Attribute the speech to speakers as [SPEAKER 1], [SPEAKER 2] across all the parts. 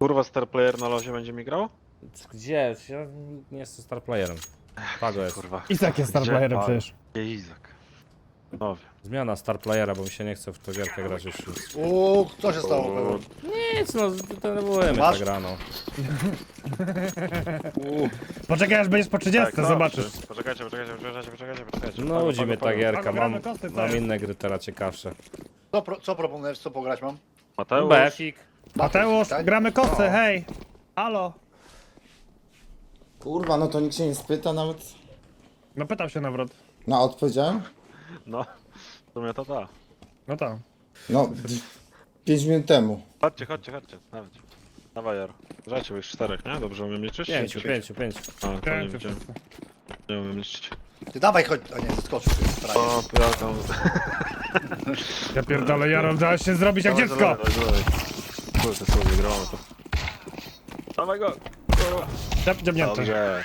[SPEAKER 1] Kurwa, star player na lozie będzie mi grał?
[SPEAKER 2] Gdzie? Ja nie jestem star playerem. Pago jest.
[SPEAKER 1] Kurwa.
[SPEAKER 3] Izak jest star
[SPEAKER 1] Gdzie?
[SPEAKER 3] przecież.
[SPEAKER 1] Gdzie Izak? No wiem.
[SPEAKER 2] Zmiana star playera, bo mi się nie chce w tą gierkę grać już.
[SPEAKER 4] Uuu, co się stało?
[SPEAKER 1] O,
[SPEAKER 2] Nic, no denerwujemy
[SPEAKER 4] Masz?
[SPEAKER 2] tak rano.
[SPEAKER 3] Poczekaj aż będziesz po 30,
[SPEAKER 1] tak,
[SPEAKER 3] zobaczysz.
[SPEAKER 1] Poczekajcie, poczekajcie, poczekajcie, poczekajcie, poczekajcie.
[SPEAKER 2] No
[SPEAKER 1] Pago,
[SPEAKER 2] nudzi mnie ta
[SPEAKER 1] pago.
[SPEAKER 2] gierka,
[SPEAKER 3] Pago,
[SPEAKER 2] mam,
[SPEAKER 3] gramy kosty, co
[SPEAKER 2] mam
[SPEAKER 3] jest?
[SPEAKER 2] inne gry teraz ciekawsze.
[SPEAKER 4] Co, pro, co proponujesz, co pograć mam?
[SPEAKER 1] Mateusz,
[SPEAKER 2] Befik.
[SPEAKER 3] Mateusz,
[SPEAKER 4] tak?
[SPEAKER 3] gramy kosy,
[SPEAKER 4] No.
[SPEAKER 3] hej! Halo!
[SPEAKER 5] Kurwa, no to nikt się nie spyta nawet.
[SPEAKER 3] No pytał się nawrot.
[SPEAKER 5] No, odpowiedziałem?
[SPEAKER 1] no. W sumie to ta.
[SPEAKER 3] No tak.
[SPEAKER 5] No, 5 minut temu.
[SPEAKER 1] Chodźcie, chodźcie, chodźcie. Nawet. Dawaj, Jaro. Grzajcie, bo już czterech, nie? Dobrze umiem liczyć?
[SPEAKER 2] Pięciu, pięciu, pięciu.
[SPEAKER 1] A, to nie. Nie umiem liczyć.
[SPEAKER 4] Ty dawaj, chodź, a nie, zeskoczysz. ty, frajer.
[SPEAKER 1] O, ja tam...
[SPEAKER 3] Ja pierdolę, Jarol, dałeś się zrobić jak
[SPEAKER 1] Dawaj,
[SPEAKER 3] dziecko!
[SPEAKER 1] dawaj, dawaj. Kurde, sobie gramy to. Dawaj go!
[SPEAKER 3] Dziab, dziabnięty.
[SPEAKER 1] Dobrze.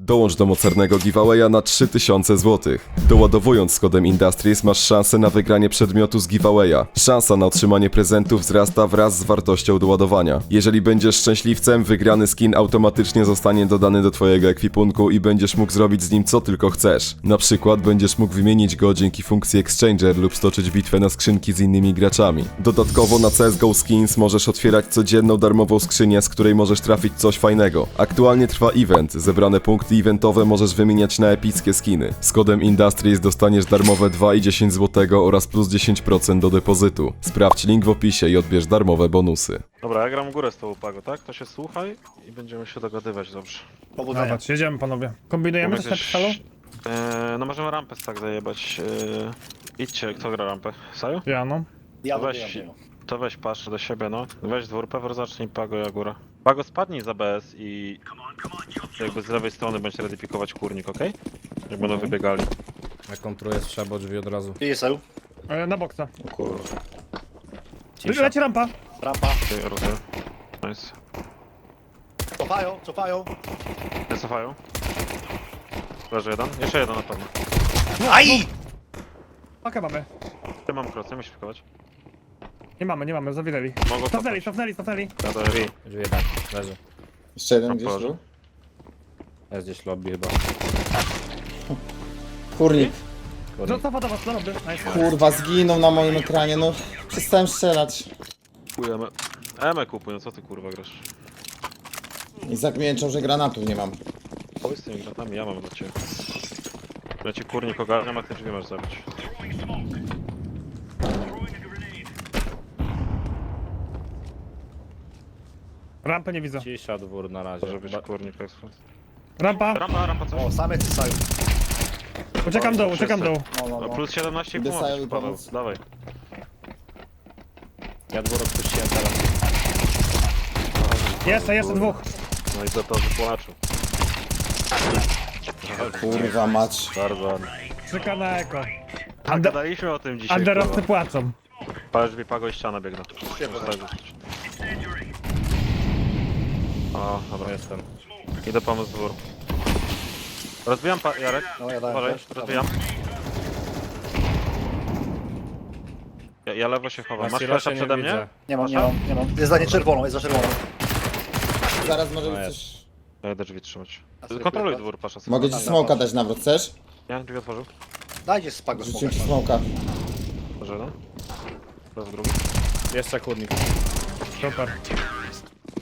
[SPEAKER 6] Dołącz do mocarnego giveawaya na 3000 zł. Doładowując z kodem Industries masz szansę na wygranie przedmiotu z giveawaya. Szansa na otrzymanie prezentów wzrasta wraz z wartością doładowania. Jeżeli będziesz szczęśliwcem, wygrany skin automatycznie zostanie dodany do twojego ekwipunku i będziesz mógł zrobić z nim co tylko chcesz. Na przykład będziesz mógł wymienić go dzięki funkcji Exchanger lub stoczyć bitwę na skrzynki z innymi graczami. Dodatkowo na CSGO Skins możesz otwierać codzienną darmową skrzynię, z której możesz trafić coś fajnego. Aktualnie trwa event, zebrane punkty eventowe możesz wymieniać na epickie skiny. Z kodem Industries dostaniesz darmowe 2,10 zł oraz plus 10% do depozytu. Sprawdź link w opisie i odbierz darmowe bonusy.
[SPEAKER 1] Dobra, ja gram górę z tą Pago, tak? To się słuchaj i będziemy się dogadywać dobrze.
[SPEAKER 4] Powodzenia.
[SPEAKER 3] Dawać, jedziemy panowie. Kombinujemy coś na?
[SPEAKER 1] Eee, no możemy rampę tak zajebać. Eee, idźcie, kto gra rampę? Saju?
[SPEAKER 3] Ja no.
[SPEAKER 4] Ja
[SPEAKER 1] Weź, to weź patrz do siebie, no. Weź dwór, pewor zacznij Pago, ja góra. Pago spadnij za BS i jakby z lewej strony będzie ready pikować kurnik, okej? Jak będą wybiegali.
[SPEAKER 2] Ja kontruję strzebo drzwi od razu.
[SPEAKER 4] Eł?
[SPEAKER 3] E, na boksa.
[SPEAKER 2] Cisza.
[SPEAKER 3] Leci rampa.
[SPEAKER 4] Rampa.
[SPEAKER 1] Ty, rozumiem. Nice.
[SPEAKER 4] Cofają, cofają.
[SPEAKER 1] Nie cofają. Leży jeden. Jeszcze jeden na pewno.
[SPEAKER 4] Aj!
[SPEAKER 3] Oka mamy.
[SPEAKER 1] Ty mam cross, nie musisz pikować.
[SPEAKER 3] Nie mamy, nie mamy, zawinęli.
[SPEAKER 1] Mogą
[SPEAKER 3] Cofnęli, cofnęli, cofnęli.
[SPEAKER 1] Ja daję drzwi.
[SPEAKER 2] Drzwi jeden, leży.
[SPEAKER 5] Jeszcze jeden
[SPEAKER 1] Na
[SPEAKER 5] gdzieś był?
[SPEAKER 2] Jest gdzieś lobby chyba.
[SPEAKER 5] Kurnik.
[SPEAKER 3] Cofa do was, dobry. Nice.
[SPEAKER 5] Kurwa, zginął na moim ekranie, no. Przestałem strzelać.
[SPEAKER 1] Kupujemy. Eme kupuj, no co ty kurwa grasz?
[SPEAKER 5] I zagmięczał, że granatów nie mam.
[SPEAKER 1] Chuj z tymi granatami, ja mam dla ciebie. Ja ci kurnik ogarniam, a ty drzwi masz zabić.
[SPEAKER 3] Rampę nie widzę.
[SPEAKER 2] Cisza dwór na razie.
[SPEAKER 1] Może być
[SPEAKER 2] Ba-
[SPEAKER 1] kurnik ekspres.
[SPEAKER 3] Rampa.
[SPEAKER 1] Rampa, rampa coś.
[SPEAKER 4] O, same cysają.
[SPEAKER 3] Uciekam dół, uciekam dół.
[SPEAKER 4] No, no,
[SPEAKER 1] No plus 17
[SPEAKER 5] Idę
[SPEAKER 1] pomocy,
[SPEAKER 5] Sajowi
[SPEAKER 1] Paweł.
[SPEAKER 5] pomóc.
[SPEAKER 1] Dawaj.
[SPEAKER 2] Ja dwór odpuściłem teraz.
[SPEAKER 3] Jeszcze, jeszcze dwóch.
[SPEAKER 1] No i to to wypłaczył.
[SPEAKER 5] Kurwa mać.
[SPEAKER 1] Bardzo.
[SPEAKER 3] Trzyka na eko.
[SPEAKER 1] Tak, gadaliśmy o tym dzisiaj,
[SPEAKER 3] Anderowcy
[SPEAKER 1] kurwa.
[SPEAKER 3] płaczą.
[SPEAKER 1] Parę drzwi, pago i ściana biegną. O, dobra,
[SPEAKER 2] Jestem.
[SPEAKER 1] idę pomóc dwór. Rozbijam pa Jarek.
[SPEAKER 4] No, ja dałem
[SPEAKER 1] Uważaj,
[SPEAKER 4] też.
[SPEAKER 1] rozbijam. Ja, ja lewo się chowam. Masz flasha
[SPEAKER 2] nie
[SPEAKER 1] przede mnie?
[SPEAKER 4] Nie mam, nie mam, nie mam. Jest za nie czerwoną, jest za czerwoną.
[SPEAKER 5] Zaraz może
[SPEAKER 2] No
[SPEAKER 5] być coś...
[SPEAKER 1] Ja idę drzwi trzymać.
[SPEAKER 4] Sobie
[SPEAKER 1] Kontroluj
[SPEAKER 4] kurwa.
[SPEAKER 1] dwór, pasza.
[SPEAKER 5] Mogę ci smoka dać nawrot, chcesz?
[SPEAKER 1] Nie, drzwi otworzył.
[SPEAKER 4] Dajcie spago
[SPEAKER 5] Rzuciłem ci
[SPEAKER 4] smoka.
[SPEAKER 1] Może jeden. Teraz drugi.
[SPEAKER 2] Jeszcze kurnik.
[SPEAKER 3] Super.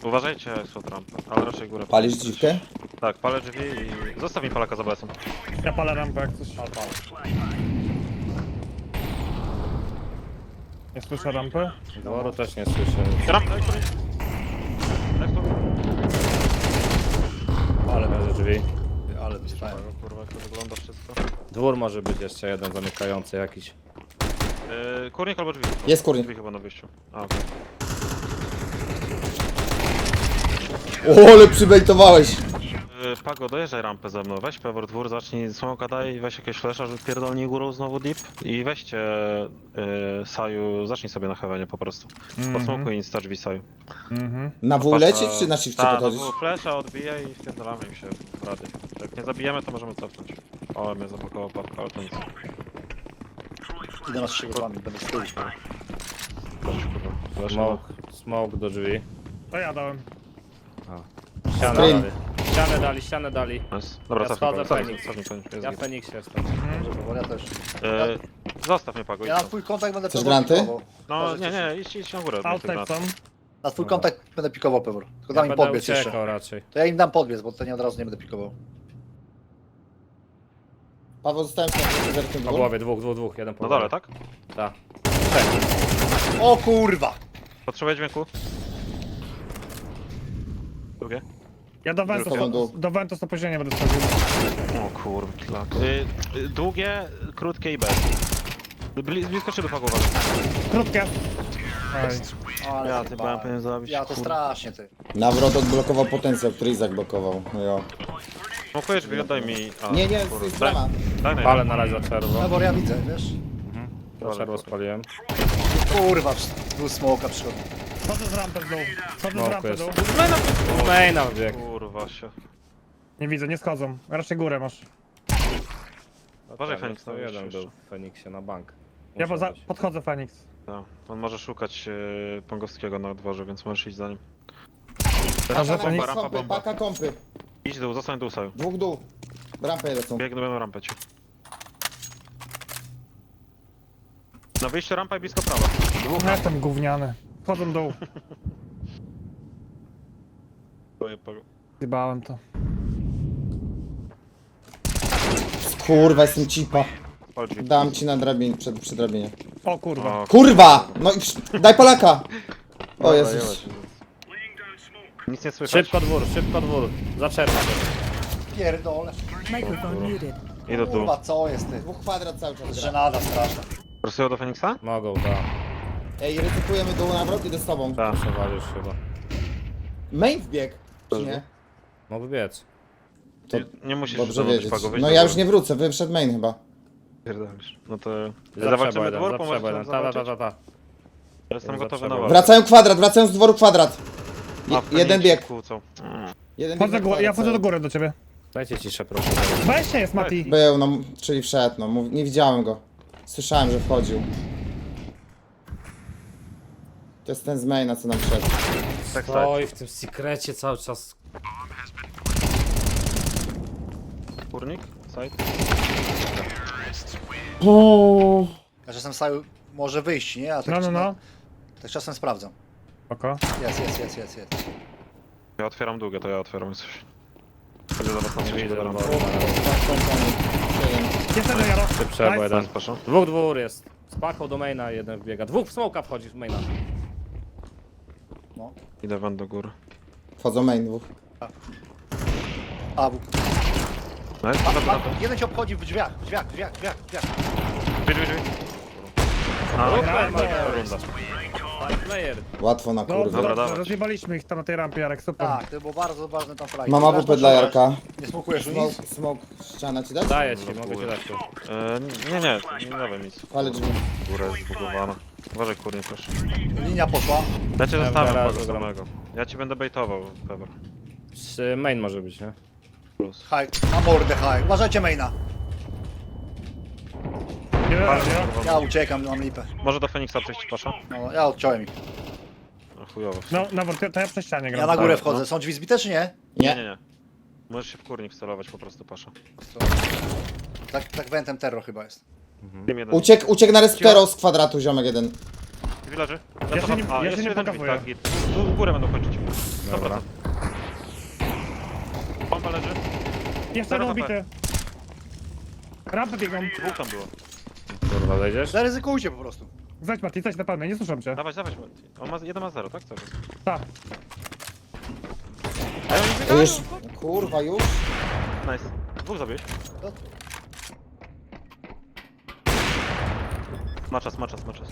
[SPEAKER 1] Uważajcie, jest od rampy, ale raczej górę.
[SPEAKER 5] Palisz dziwkę?
[SPEAKER 1] Tak, palę drzwi i... Zostaw mi palaka za BS-em.
[SPEAKER 3] Ja palę rampę jak coś. Nie słyszę rampy.
[SPEAKER 2] Dworu też nie słyszę.
[SPEAKER 1] Który. Tu.
[SPEAKER 2] Ale leży drzwi.
[SPEAKER 4] Ale dostałem.
[SPEAKER 1] Kurwa, jak to wygląda wszystko.
[SPEAKER 2] Dwór może być jeszcze jeden zamykający jakiś.
[SPEAKER 1] Yy, kurnik albo drzwi?
[SPEAKER 5] Jest kurnik.
[SPEAKER 1] Drzwi chyba na wyjściu. A, okej.
[SPEAKER 5] O, ale przybejtowałeś.
[SPEAKER 1] Yy, Pago, dojeżdżaj rampę ze mną. Weź Pewor dwór, zacznij smoka daj, weź jakieś flesza, że pierdolnij górą znowu deep. I weźcie yy, Saju, zacznij sobie na heavenie po prostu. Posmokuj insta drzwi Saju.
[SPEAKER 3] Mhm.
[SPEAKER 5] Na W lecieć, czy na shifcie
[SPEAKER 1] Tak, no flesza odbijaj i wpierdalamy im się w rady. Jak nie zabijemy, to możemy cofnąć. O, mnie zablokował park, ale to nic.
[SPEAKER 4] Idę na strzygotami, będę z tyłu.
[SPEAKER 1] Chodź, kurwa. Flasha.
[SPEAKER 2] Smoke, smoke do drzwi.
[SPEAKER 3] To ja dałem.
[SPEAKER 2] Ścianę
[SPEAKER 5] Screen.
[SPEAKER 2] dali. Ścianę dali, ścianę dali.
[SPEAKER 1] Nice. Dobra,
[SPEAKER 2] Ja
[SPEAKER 1] cofnij,
[SPEAKER 2] Feniks.
[SPEAKER 1] cofnij, cofnij, jest
[SPEAKER 2] Ja
[SPEAKER 1] git.
[SPEAKER 2] w Feniksie jestem.
[SPEAKER 4] Bo ja też.
[SPEAKER 1] E, Zostaw mnie, Pago. idź
[SPEAKER 4] Ja na
[SPEAKER 1] tam.
[SPEAKER 4] twój kontakt będę
[SPEAKER 5] Chcesz granty?
[SPEAKER 4] pikował.
[SPEAKER 1] No, nie, nie, idź, idź na górę.
[SPEAKER 3] Outside są.
[SPEAKER 1] na-
[SPEAKER 4] twój kontakt będę pikował pewor. Tylko
[SPEAKER 2] Ja
[SPEAKER 4] dam im
[SPEAKER 2] będę
[SPEAKER 4] podbiec jeszcze.
[SPEAKER 2] uciekał raczej.
[SPEAKER 4] To ja im dam podbiec, bo to nie od razu nie będę pikował.
[SPEAKER 5] Paweł, zostałem się na zerkiem
[SPEAKER 2] Po głowie, dwóch, dwóch, dwóch, jeden po
[SPEAKER 1] Na
[SPEAKER 2] głowie.
[SPEAKER 1] dole, tak?
[SPEAKER 2] Tak.
[SPEAKER 4] O kurwa!
[SPEAKER 1] Potrzebuję dźwięku. Drugie.
[SPEAKER 3] Ja do Ventus, do Ventus to później nie będę schodził.
[SPEAKER 1] O kurwa, klak. Y, y, długie, krótkie i bez. Bli, blisko szyby uważaj.
[SPEAKER 3] Krótkie. Oj.
[SPEAKER 4] Ale
[SPEAKER 1] Ja ty
[SPEAKER 4] chyba-
[SPEAKER 1] byłem powinien zabić.
[SPEAKER 4] Ja to
[SPEAKER 1] kurwa.
[SPEAKER 4] strasznie ty.
[SPEAKER 5] Nawrot odblokował potencjał, który Izak blokował. No jo.
[SPEAKER 1] Smokujesz drzwi, oddaj mi... A,
[SPEAKER 5] Nie, nie,
[SPEAKER 1] kurwa.
[SPEAKER 5] jest
[SPEAKER 1] Daj,
[SPEAKER 5] brama.
[SPEAKER 1] daj na
[SPEAKER 2] Palę na razie za czerwo.
[SPEAKER 4] Pewor ja widzę, wiesz?
[SPEAKER 2] Za czerwo spaliłem.
[SPEAKER 4] Kurwa, tu smoka przychodzi.
[SPEAKER 3] Chodzę z rampy w dół. Chodzę z
[SPEAKER 2] No,
[SPEAKER 3] rampy w
[SPEAKER 2] jest.
[SPEAKER 3] dół.
[SPEAKER 2] Maina wbieg.
[SPEAKER 1] Kurwa się.
[SPEAKER 3] Nie widzę, nie schodzą. Raczej górę masz.
[SPEAKER 1] Uważaj Feniks,
[SPEAKER 2] to
[SPEAKER 1] no
[SPEAKER 2] jeden
[SPEAKER 1] jeszcze.
[SPEAKER 2] był w Feniksie na bank.
[SPEAKER 3] Ja
[SPEAKER 2] Muszę
[SPEAKER 3] poza,
[SPEAKER 2] być.
[SPEAKER 3] podchodzę Feniks.
[SPEAKER 1] No, on może szukać e, Pongowskiego na dworze, więc możesz iść za nim.
[SPEAKER 5] Kompy, kompy,
[SPEAKER 1] bomba.
[SPEAKER 5] paka kompy.
[SPEAKER 1] Idź dół, zostań dół sobie.
[SPEAKER 5] Dwóch dół. Rampę lecą.
[SPEAKER 1] Biegnę będą rampę ci. Na wyjście rampa i blisko prawa. Dwóch
[SPEAKER 3] Ja jestem gówniany. Chodzą dół.
[SPEAKER 1] ramp.
[SPEAKER 3] Zjebałem to.
[SPEAKER 5] Kurwa, jestem cipa.
[SPEAKER 1] Chodzi.
[SPEAKER 5] Dam ci na drabinie, przed, przy drabinie.
[SPEAKER 3] O kurwa.
[SPEAKER 1] O,
[SPEAKER 5] Kurwa! No i psz- daj Polaka! O Jezus.
[SPEAKER 1] Nic nie słychać.
[SPEAKER 2] Szybko dwór, szybko dwór. Za czerwo.
[SPEAKER 4] Pierdolę.
[SPEAKER 7] Microphone muted.
[SPEAKER 1] Idę dół.
[SPEAKER 4] Kurwa, co jest ty?
[SPEAKER 5] Dwóch kwadrat cały czas gra.
[SPEAKER 4] Żenada straszna.
[SPEAKER 1] Prosują do Feniksa?
[SPEAKER 2] Mogą, tak.
[SPEAKER 5] Ej, ryzykujemy dół nawrot i do z tobą.
[SPEAKER 1] Tak.
[SPEAKER 2] Przewalisz chyba.
[SPEAKER 5] Main wbieg, czy nie?
[SPEAKER 2] Mógł biec.
[SPEAKER 5] To
[SPEAKER 1] Nie musisz
[SPEAKER 5] Dobrze
[SPEAKER 1] zdążyć,
[SPEAKER 5] wiedzieć.
[SPEAKER 1] Pago,
[SPEAKER 5] No
[SPEAKER 1] do
[SPEAKER 5] ja
[SPEAKER 1] góry.
[SPEAKER 5] już nie wrócę, wyszedł main chyba.
[SPEAKER 1] Pierdolisz. No to... Zawalczymy
[SPEAKER 2] jeden,
[SPEAKER 1] dwór, pomożesz nam
[SPEAKER 2] jeden. Ta, ta, ta, ta, ta.
[SPEAKER 1] Jestem
[SPEAKER 2] Za
[SPEAKER 1] gotowy na walkę.
[SPEAKER 5] Wracają kwadrat, wracają z dworu kwadrat.
[SPEAKER 1] A,
[SPEAKER 5] Je, jeden bieg.
[SPEAKER 1] kłócą.
[SPEAKER 5] Jeden
[SPEAKER 3] Chodzę
[SPEAKER 5] bieg na
[SPEAKER 3] gó- ja
[SPEAKER 5] kwadrat
[SPEAKER 3] wchodzę do
[SPEAKER 5] cały.
[SPEAKER 3] góry do ciebie.
[SPEAKER 2] Dajcie ciszę, proszę.
[SPEAKER 3] Weź się jest, Mati.
[SPEAKER 5] Był, no, czyli wszedł, no, mów- nie widziałem go. Słyszałem, że wchodził. To jest ten z maina, co nam wszedł.
[SPEAKER 1] Tak, tak.
[SPEAKER 2] Oj, w tym sekrecie cały czas.
[SPEAKER 1] Kurnik? Side?
[SPEAKER 4] Ja czasem saju może wyjść, nie? A tak,
[SPEAKER 3] No, no, no.
[SPEAKER 4] tak czasem sprawdzam.
[SPEAKER 3] Oko.
[SPEAKER 4] Jest, jest, jest, jest, jest.
[SPEAKER 1] Ja otwieram długie, to ja otwieram coś. Chodź do was na trzeci
[SPEAKER 2] Idę do dworu.
[SPEAKER 3] Jest jeden Jaro.
[SPEAKER 2] Ty przebo
[SPEAKER 3] Nice.
[SPEAKER 2] jeden.
[SPEAKER 1] Proszę.
[SPEAKER 2] Dwóch dwór jest. Z do maina, jeden wbiega. Dwóch w smoka wchodzi w maina.
[SPEAKER 1] Idę wam do góry.
[SPEAKER 5] Wchodzą main dwóch.
[SPEAKER 4] A, bu-
[SPEAKER 1] Nice,
[SPEAKER 4] a,
[SPEAKER 1] dobra,
[SPEAKER 4] a,
[SPEAKER 1] dobra.
[SPEAKER 4] jeden się obchodzi w drzwiach, w drzwiach, w drzwiach, w drzwiach, w drzwiach.
[SPEAKER 1] Drzwi, drzwi, drzwi. A,
[SPEAKER 3] Dobra,
[SPEAKER 1] dobra,
[SPEAKER 3] dobra.
[SPEAKER 1] runda.
[SPEAKER 2] Five player.
[SPEAKER 5] Łatwo na kurwę.
[SPEAKER 1] Dobra, dawać.
[SPEAKER 3] rozjebaliśmy ich tam na tej rampie, Jarek, super.
[SPEAKER 4] Tak, to było bardzo ważne tam frajdzie.
[SPEAKER 5] Mam AWP dla Jarka.
[SPEAKER 4] Nie smokujesz
[SPEAKER 5] Smoke,
[SPEAKER 4] nic?
[SPEAKER 5] smoke, ściana ci dać?
[SPEAKER 2] Daję ci, mogę ci dać tu.
[SPEAKER 1] E, nie, nie, nie dawaj nic.
[SPEAKER 5] Ale drzwi.
[SPEAKER 1] Góra jest zbugowana. Uważaj kurnie proszę.
[SPEAKER 4] Linia poszła.
[SPEAKER 1] Ja cię
[SPEAKER 2] Ja
[SPEAKER 1] zostawiam
[SPEAKER 2] zaraz
[SPEAKER 1] tego
[SPEAKER 2] zagram.
[SPEAKER 1] samego. Ja ci będę baitował, Pebor.
[SPEAKER 2] Czy Main może być, nie?
[SPEAKER 1] Plus.
[SPEAKER 4] Haj, na mordę, haj. Uważajcie maina.
[SPEAKER 3] Nie wiem, nie?
[SPEAKER 4] Ja uciekam, mam lipę.
[SPEAKER 1] Może do Feniksa przejść pasza?
[SPEAKER 4] No, ja odciąłem ich.
[SPEAKER 1] No, chujowo.
[SPEAKER 3] No, na to, to ja przez ścianie gram.
[SPEAKER 4] Ja na górę
[SPEAKER 1] Tak,
[SPEAKER 4] wchodzę.
[SPEAKER 1] no.
[SPEAKER 4] Są drzwi zbite czy nie?
[SPEAKER 1] Nie,
[SPEAKER 5] Nie.
[SPEAKER 1] nie. Możesz się w kurnik wcelować po prostu pasza.
[SPEAKER 4] Tak, tak wentem terror chyba jest.
[SPEAKER 1] Tym jeden.
[SPEAKER 5] Uciekł, uciekł na respero z kwadratu, ziomek jeden.
[SPEAKER 1] Villager?
[SPEAKER 3] Ja się nie-
[SPEAKER 1] A,
[SPEAKER 3] ja
[SPEAKER 1] jeszcze
[SPEAKER 3] się nie pokazuję.
[SPEAKER 1] drzwi, tak, git. Tu w górę będą kończyć. 100%.
[SPEAKER 2] Dobra.
[SPEAKER 1] Pompa leży.
[SPEAKER 3] Jeszcze
[SPEAKER 1] Zero
[SPEAKER 3] jeden
[SPEAKER 1] HP.
[SPEAKER 3] ubity. Rampy.
[SPEAKER 1] Dwóch tam było.
[SPEAKER 2] Kurwa, wejdziesz?
[SPEAKER 4] Zaryzykujcie po prostu.
[SPEAKER 3] Zejdź Mati, zejdź na pełnej, nie słyszę cię.
[SPEAKER 1] Dawać, dawać. On ma, jeden ma zero, tak? Cały czas.
[SPEAKER 3] Tak.
[SPEAKER 1] Ej, oni biegają!
[SPEAKER 5] już, kurwa, już?
[SPEAKER 1] Nice. Dwóch zabiłeś. Ma czas, ma czas, ma czas.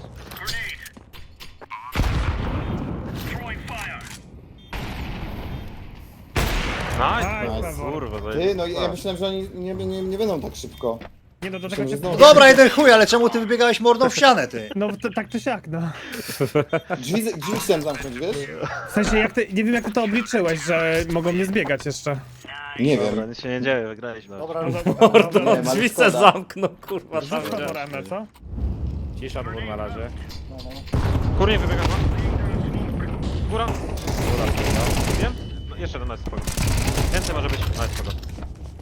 [SPEAKER 1] Nice!
[SPEAKER 3] Nice,
[SPEAKER 5] Nice.
[SPEAKER 1] Kurwa,
[SPEAKER 5] Ty, no ja myślałem, że oni nie, nie, nie będą tak szybko.
[SPEAKER 3] Nie no, do tego cię...
[SPEAKER 4] No dobra, jeden chuj, ale czemu ty wybiegałeś mordą w ścianę, ty?
[SPEAKER 3] No to, tak czy siak, no.
[SPEAKER 5] Drzwi, drzwi chciałem zamknąć, wiesz?
[SPEAKER 3] W sensie, jak ty, nie wiem jak ty to obliczyłeś, że mogą mnie zbiegać jeszcze.
[SPEAKER 5] Nie
[SPEAKER 1] Dobra,
[SPEAKER 5] wiem.
[SPEAKER 1] nic się nie dzieje, wygraliśmy.
[SPEAKER 4] Dobra,
[SPEAKER 3] No,
[SPEAKER 4] dobra.
[SPEAKER 3] dobra,
[SPEAKER 5] ma
[SPEAKER 2] Drzwi
[SPEAKER 5] szkoda.
[SPEAKER 2] se zamknął, kurwa, tam
[SPEAKER 3] Rzuć to co?
[SPEAKER 2] Cisza dwór na razie.
[SPEAKER 4] No, no.
[SPEAKER 1] Kurnie wybiega wam. góra. Wiem? No, jeszcze jeden, nice, spoko. Więcej może być, nice, spoko.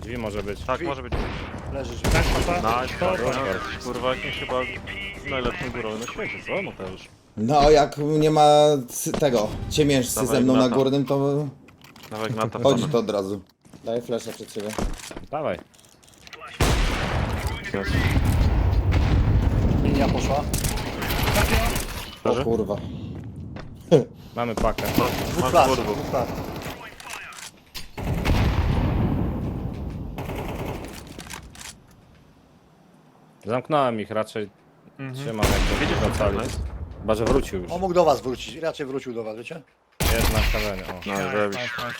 [SPEAKER 2] Drzwi może być.
[SPEAKER 1] Tak, może być.
[SPEAKER 4] Leży.
[SPEAKER 3] Tak, papa.
[SPEAKER 1] Nice,
[SPEAKER 3] To-.
[SPEAKER 1] No, jesteś, kurwa, jakimś chyba najlepszym górą na świecie, co Mateusz?
[SPEAKER 5] No, jak nie ma tego ciemiężcy
[SPEAKER 1] Dawaj,
[SPEAKER 5] ze mną na górnym, to
[SPEAKER 1] Dawaj Gnata.
[SPEAKER 5] chodzi to od razu. Daję flasha przed siebie.
[SPEAKER 2] Dawaj.
[SPEAKER 4] Linia poszła.
[SPEAKER 5] O
[SPEAKER 1] Leży?
[SPEAKER 5] kurwa.
[SPEAKER 2] Mamy pakę.
[SPEAKER 4] Dwóch
[SPEAKER 1] Masz
[SPEAKER 4] plat.
[SPEAKER 1] dwóch, dwóch.
[SPEAKER 4] Dwóch
[SPEAKER 2] Zamknąłem ich raczej.
[SPEAKER 3] Mhm.
[SPEAKER 2] Trzymam jakby
[SPEAKER 1] Widzisz,
[SPEAKER 2] wracali.
[SPEAKER 1] nice.
[SPEAKER 2] Chyba, że wrócił już.
[SPEAKER 4] On mógł do was wrócić. Raczej wrócił do was, wiecie?
[SPEAKER 2] Jest na kawenie. O.
[SPEAKER 1] No.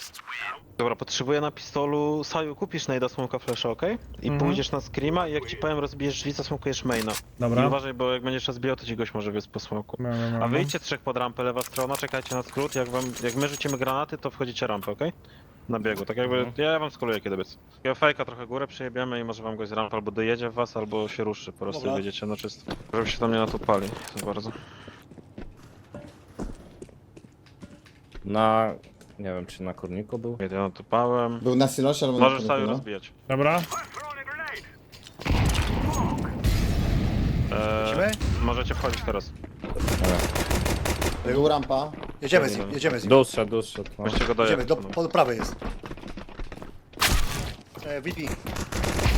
[SPEAKER 1] Dobra, potrzebuję na pistolu. Saju, kupisz najda smoka flasha, ok? I
[SPEAKER 3] Mhm.
[SPEAKER 1] pójdziesz na screama i jak ci powiem rozbijesz drzwi, zasmokujesz maina. I
[SPEAKER 3] Dobra.
[SPEAKER 1] uważaj, bo jak będziesz rozbijał, to ci gość może wyjść po smoku.
[SPEAKER 3] No, no, no,
[SPEAKER 1] A wyjdźcie trzech pod rampę, lewa strona, czekajcie na skrót. Jak, wam, jak my rzucimy granaty, to wchodzicie rampę, ok? Na biegu, tak jakby.
[SPEAKER 3] Mhm.
[SPEAKER 1] Ja wam skoluję kiedy biec. Ja fejka trochę górę przejebiemy i może wam gość z rampy albo dojedzie w was, albo się ruszy po prostu
[SPEAKER 4] Dobra.
[SPEAKER 1] i wyjdziecie na czysto. Żeby się tam nie natupali za bardzo.
[SPEAKER 2] Na... Nie wiem, czy na kurniku był?
[SPEAKER 1] Ja natupałem.
[SPEAKER 5] Był na silosie albo na
[SPEAKER 1] Możesz
[SPEAKER 5] kurniku,
[SPEAKER 1] Saju
[SPEAKER 5] no?
[SPEAKER 1] rozbijać.
[SPEAKER 3] Dobra.
[SPEAKER 1] Eee,
[SPEAKER 4] Lecimy?
[SPEAKER 1] możecie wchodzić teraz.
[SPEAKER 5] Był rampa.
[SPEAKER 4] Jedziemy z nim, jedziemy z nim.
[SPEAKER 2] Dłuższe, dłuższe. No.
[SPEAKER 1] Weźcie go
[SPEAKER 4] Jedziemy,
[SPEAKER 1] dojechać.
[SPEAKER 4] do, po prawej jest. E, VP.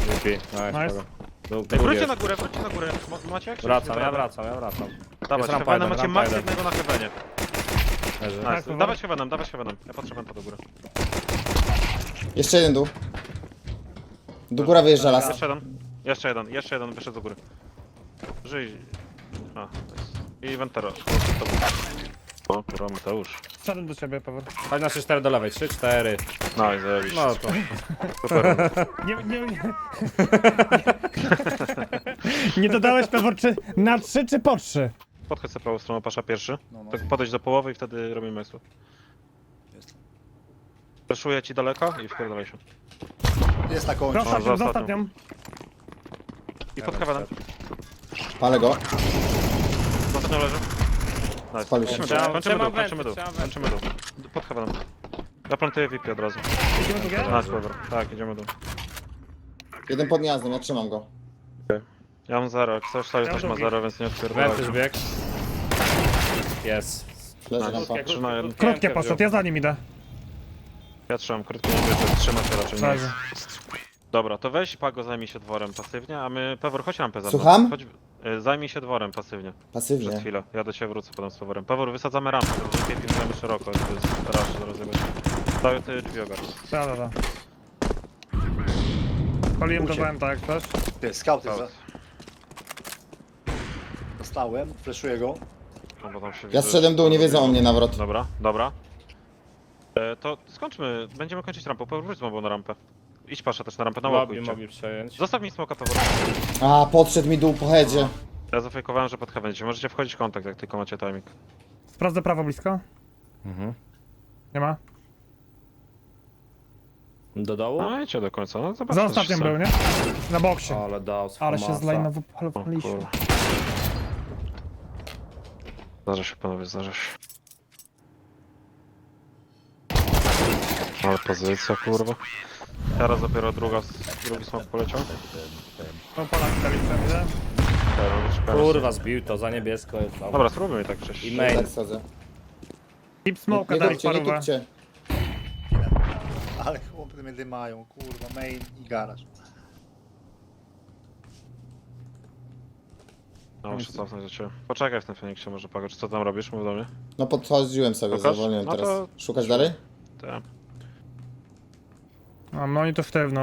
[SPEAKER 2] Lepiej. Nice.
[SPEAKER 3] Nice.
[SPEAKER 2] Był,
[SPEAKER 1] Ej, wróćcie
[SPEAKER 2] jest.
[SPEAKER 1] na górę, wróćcie na górę. Ma- Macie jak?
[SPEAKER 2] Wracam, ja wracam, ja wracam.
[SPEAKER 1] Dawać,
[SPEAKER 2] Jest rampa jeden,
[SPEAKER 1] macie
[SPEAKER 2] rampa
[SPEAKER 1] max
[SPEAKER 2] jeden.
[SPEAKER 1] jednego na Heavenie.
[SPEAKER 2] Leży.
[SPEAKER 1] Nice.
[SPEAKER 3] Tak,
[SPEAKER 1] dawać Heavenem, dawać Heavenem. Ja patrzę rampa do góry.
[SPEAKER 5] Jeszcze jeden dół. Do góra wyjeżdża las.
[SPEAKER 1] Jeszcze jeden, jeszcze jeden, jeszcze jeden wyszedł do góry. Żyj. A, to jest. I Ventero. O, kurwa, Mateusz.
[SPEAKER 3] Szedłem do ciebie, Paweł.
[SPEAKER 2] Chodź na 3-4 do lewej, 3-4.
[SPEAKER 1] No i zajebiście.
[SPEAKER 2] No to.
[SPEAKER 1] Super.
[SPEAKER 3] Nie, nie, nie. nie dodałeś, Paweł, czy na trzy, czy po trzy?
[SPEAKER 1] Podchodź sobie prawą stroną, pasza pierwszy.
[SPEAKER 4] No, no.
[SPEAKER 1] Tak podejdź do połowy i wtedy robimy mesło.
[SPEAKER 4] Jest.
[SPEAKER 1] Ci daleko i wpierdolaj się.
[SPEAKER 4] Jest na końcu.
[SPEAKER 3] Proszę,
[SPEAKER 1] za
[SPEAKER 3] za
[SPEAKER 1] ostatnią.
[SPEAKER 3] ostatnią.
[SPEAKER 1] I pod Heavenem.
[SPEAKER 5] Palę go.
[SPEAKER 1] Ostatnio leży. Nice.
[SPEAKER 5] Spalił się.
[SPEAKER 1] Kończymy
[SPEAKER 2] Trzeba-
[SPEAKER 1] dół, kończymy
[SPEAKER 2] trzeba
[SPEAKER 1] dół, kończymy dół, kończymy dół. Pod Heavenem. Ja plantuję VP od razu.
[SPEAKER 3] Idziemy drugie?
[SPEAKER 1] Nice. Tak, idziemy dół.
[SPEAKER 5] Jeden pod gniazdem, ja trzymam go.
[SPEAKER 1] Ja mam zero, jak coś Saju
[SPEAKER 3] Ja
[SPEAKER 1] też ma
[SPEAKER 3] drugi.
[SPEAKER 1] zero, więc nie odpierdolaj.
[SPEAKER 2] Wędrzysz bieg. Jest.
[SPEAKER 5] Leży rampa.
[SPEAKER 1] Jeden.
[SPEAKER 3] Krótkie poszedł, ja za nim idę.
[SPEAKER 1] Ja trzymam krótko, nie wiecie, trzyma się raczej nie.
[SPEAKER 3] Leży.
[SPEAKER 1] Dobra, to weź Pago zajmij się dworem pasywnie, a my, Pewor, chodź rampę za mną.
[SPEAKER 5] Słucham?
[SPEAKER 1] Chodź, y, zajmij się dworem pasywnie, przez
[SPEAKER 5] Pasywnie.
[SPEAKER 1] chwilę. Ja do ciebie wrócę potem z Peworem. Pewor, wysadzamy rampę, to będzie pilnujemy szeroko, to jest rasz do rozjebać. Staję ty drzwi ogarnij.
[SPEAKER 3] Da, da, da. Paliłem
[SPEAKER 4] Uciekł.
[SPEAKER 3] węta, jak ktoś.
[SPEAKER 4] Ty, scout jest za... Dostałem, fleszuję go.
[SPEAKER 1] No, bo tam się
[SPEAKER 5] Ja
[SPEAKER 1] widzę,
[SPEAKER 5] zszedłem dół, nie wiedzą o mnie nawrot.
[SPEAKER 1] Dobra, dobra. E, to skończmy, będziemy kończyć rampę, Pewor, wróć z mobą na rampę. Idź pasza też na rampę, na łoku
[SPEAKER 2] Mogli,
[SPEAKER 1] idźcie.
[SPEAKER 2] mogli przejąć.
[SPEAKER 1] Zostaw mi smoka, Pewor.
[SPEAKER 5] A, podszedł mi dół po headzie.
[SPEAKER 1] Ja zafejkowałem, że pod heaven idzie. Możecie wchodzić w kontakt, jak tylko macie timing.
[SPEAKER 3] Sprawdzę prawo blisko.
[SPEAKER 2] Mhm.
[SPEAKER 3] Nie ma.
[SPEAKER 2] Do dołu?
[SPEAKER 1] No idźcie do końca, no zobaczcie.
[SPEAKER 3] Za ostatnim był, nie? Na boksie.
[SPEAKER 2] Ale dał
[SPEAKER 3] Ale się zlajnowaliśmy.
[SPEAKER 1] Zdarza się panowie, zdarza się. Ale pozycja kurwa. Teraz dopiero druga, drugi smok poleciał.
[SPEAKER 3] No.
[SPEAKER 1] Teraz teraz-
[SPEAKER 2] Kurwa, zbił to za niebiesko. Jest dobra.
[SPEAKER 1] Dobra, spróbujmy tak przecież.
[SPEAKER 2] I main.
[SPEAKER 5] Tak sadzę.
[SPEAKER 3] Deep
[SPEAKER 5] Nie,
[SPEAKER 3] dali
[SPEAKER 5] tupcie, nie
[SPEAKER 3] parówę.
[SPEAKER 5] tupcie.
[SPEAKER 4] Ale chłopy mnie dymają, kurwa, main i garaż.
[SPEAKER 1] No muszę cofnąć do ciebie. Poczekaj w tym Feniksie może Pagocz, co tam robisz? Mów do mnie.
[SPEAKER 5] No podchodziłem sobie,
[SPEAKER 1] Pokaż?
[SPEAKER 5] zawolniłem
[SPEAKER 1] No
[SPEAKER 5] teraz.
[SPEAKER 1] to-
[SPEAKER 5] Szukać dalej?
[SPEAKER 1] Tak.
[SPEAKER 3] A no i to sztywno.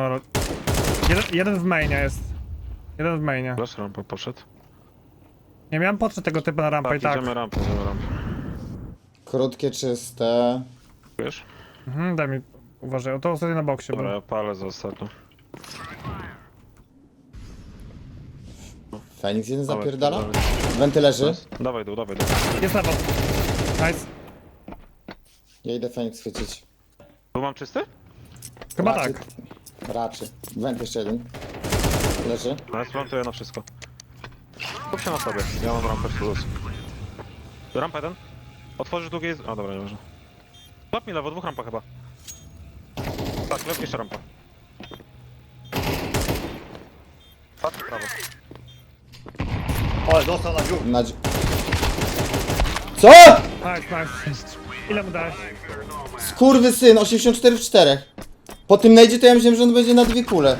[SPEAKER 3] Jeden, jeden w mainie jest. Jeden w mainie.
[SPEAKER 1] Flash rampa poszedł.
[SPEAKER 3] Nie miałem potrzeb tego typu na rampę
[SPEAKER 1] Tak,
[SPEAKER 3] i tak.
[SPEAKER 1] idziemy rampę, idziemy rampę.
[SPEAKER 5] Krótkie, czyste.
[SPEAKER 1] Wiesz?
[SPEAKER 3] Mhm, daj mi. Uważaj, o to ostatnio na boksie
[SPEAKER 1] Dobra,
[SPEAKER 3] był.
[SPEAKER 1] ja palę za ostatnią.
[SPEAKER 5] Feniks jeden
[SPEAKER 1] Dawaj,
[SPEAKER 5] zapierdala?
[SPEAKER 1] dawaj.
[SPEAKER 5] Wenty leży.
[SPEAKER 1] Dawaj dół, dawaj dół.
[SPEAKER 3] Jest lewo. Nice.
[SPEAKER 5] Ja idę Feniks chwycić.
[SPEAKER 1] Tu mam czysty?
[SPEAKER 3] Chyba
[SPEAKER 5] Raczy-
[SPEAKER 3] tak.
[SPEAKER 5] Raczy. Went jeszcze jeden. Leży.
[SPEAKER 1] No ja splantuję na wszystko. Kup się na sobie, ja mam rampę w plus. Rampa jeden? Otworzysz długie... A dobra, nie może. Złap mi lewo, dwóch rampa chyba. Tak, lewo jeszcze rampa. Patrz w prawo.
[SPEAKER 4] Ale dostał na dziób.
[SPEAKER 5] Na... dzi- Co?
[SPEAKER 3] Nice, nice. Ile mu dałeś?
[SPEAKER 5] Skurwy syn, 84 w 4. Po tym najdzie to ja myślałem, że on będzie na dwie kule.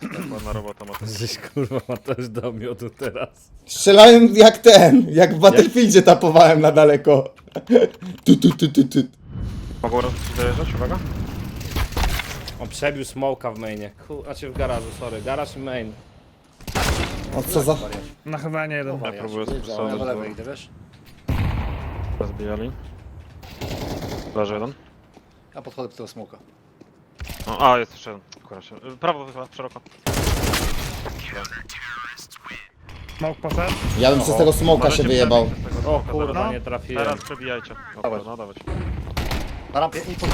[SPEAKER 1] Tak, ładna robota ma to.
[SPEAKER 2] Żeś kurwa ma też do miodu teraz.
[SPEAKER 5] Strzelałem jak ten, jak w Battlefieldzie tapowałem na daleko. Tu, tu, tu, tu, tu.
[SPEAKER 1] Mogą raz dojeżdżać, uwaga.
[SPEAKER 2] On przebił smoka w mainie. Ku... Znaczy w garażu, sorry. Garaż i main.
[SPEAKER 5] O co za...
[SPEAKER 3] Na chyba nie jeden.
[SPEAKER 1] Ja próbuję
[SPEAKER 4] Ja do lewej idę, wiesz?
[SPEAKER 1] Rozbijali. Leży jeden.
[SPEAKER 4] Ja podchodzę do tego smoka.
[SPEAKER 1] O, a, jest jeszcze jeden. Kurwa się. Prawo chyba, szeroko.
[SPEAKER 3] Smoke poszedł.
[SPEAKER 5] Ja bym przez tego smoka się
[SPEAKER 1] Możecie
[SPEAKER 5] wyjebał.
[SPEAKER 1] przebić przez tego smoka
[SPEAKER 2] kurwa,
[SPEAKER 1] zaraz.
[SPEAKER 2] nie trafiłem.
[SPEAKER 1] Teraz przebijajcie. Dobra,
[SPEAKER 4] Dawaj.
[SPEAKER 1] no dawać.
[SPEAKER 4] Na rampie i pod.